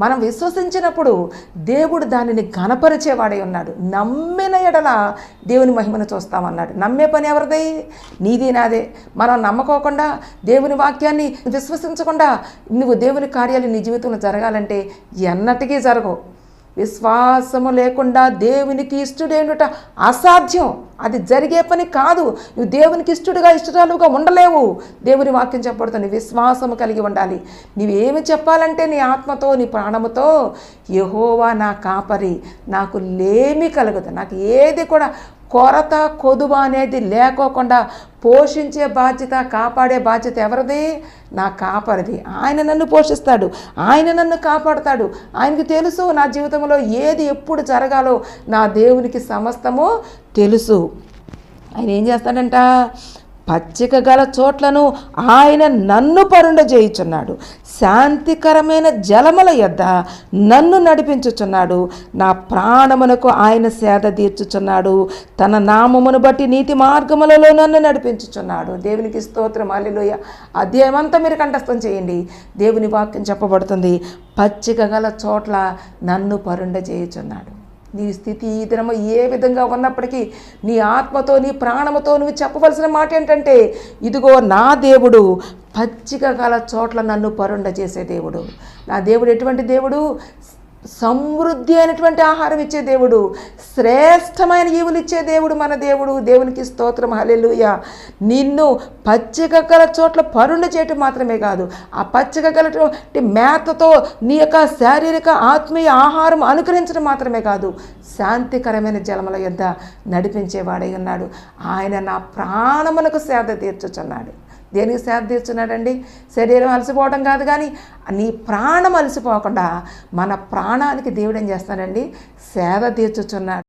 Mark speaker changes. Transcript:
Speaker 1: మనం విశ్వసించినప్పుడు దేవుడు దానిని ఘనపరిచేవాడై ఉన్నాడు. నమ్మిన ఎడల దేవుని మహిమను చూస్తామన్నాడు. నమ్మే పని ఎవరిది? నీది నాదే. మనం నమ్మకోకుండా దేవుని వాక్యాన్ని విశ్వసించకుండా నువ్వు దేవుని కార్యాలు నీ జీవితంలో జరగాలంటే ఎన్నటికీ జరగవు. విశ్వాసము లేకుండా దేవునికి ఇష్టడేనుట అసాధ్యం. అది జరిగే పని కాదు. నువ్వు దేవునికి ఇష్టడుగా ఇష్టరాలుగా ఉండలేవు. దేవుని వాక్యం చెప్పబడుతుంది విశ్వాసము కలిగి ఉండాలి. నీవేమి చెప్పాలంటే నీ ఆత్మతో నీ ప్రాణముతో యహోవా నా కాపరి నాకు లేమి కలగదు. నాకు ఏది కూడా కొరత కొదువ అనేది లేకోకుండా పోషించే బాధ్యత కాపాడే బాధ్యత ఎవరిది? నా కాపరిది. ఆయన నన్ను పోషిస్తాడు. ఆయన నన్ను కాపాడతాడు. ఆయనకి తెలుసు నా జీవితంలో ఏది ఎప్పుడు జరగాలో. నా దేవునికి సమస్తము తెలుసు. ఆయన ఏం చేస్తాడంట? పచ్చిక గల చోట్లను ఆయన నన్ను పరుండ చేయుచున్నాడు శాంతికరమైన జలముల యొద్ద నన్ను నడిపించుచున్నాడు. నా ప్రాణమునకు ఆయన సేద తీర్చుచున్నాడు. తన నామమును బట్టి నీతి మార్గములలో నన్ను నడిపించుచున్నాడు. దేవునికి స్తోత్రం. అల్లిలోయ అధ్యాయమంతా మీరు కంఠస్థం చేయండి. దేవుని వాక్యం చెప్పబడుతుంది. పచ్చిక గల చోట్ల నన్ను పరుండ చేయుచున్నాడు నీ స్థితి ఈ దినము ఏ విధంగా ఉన్నప్పటికీ నీ ఆత్మతో నీ ప్రాణముతో నువ్వు చెప్పవలసిన మాట ఏంటంటే ఇదిగో నా దేవుడు పచ్చిక గల చోట్ల నన్ను పరుండ చేసే దేవుడు. నా దేవుడు ఎటువంటి దేవుడు? సమృద్ధి అయినటువంటి ఆహారం ఇచ్చే దేవుడు శ్రేష్టమైన ఈవులు ఇచ్చే దేవుడు మన దేవుడు. దేవునికి స్తోత్రం హలెలుయ నిన్ను పచ్చిక గల చోట్ల పరుండ చేయటం మాత్రమే కాదు ఆ పచ్చిక గల మేతతో నీ యొక్క శారీరక ఆత్మీయ ఆహారం అనుకరించడం మాత్రమే కాదు శాంతికరమైన జలముల యొద్ద నడిపించేవాడై ఉన్నాడు. ఆయన నా ప్రాణములకు సేద తీర్చుచున్నాడు దేనికి సేద తీర్చున్నాడండి? శరీరం అలసిపోవడం కాదు కానీ నీ ప్రాణం అలసిపోకుండా మన ప్రాణానికి దేవుడు ఏం చేస్తాడండి సేద తీర్చుచున్నాడు.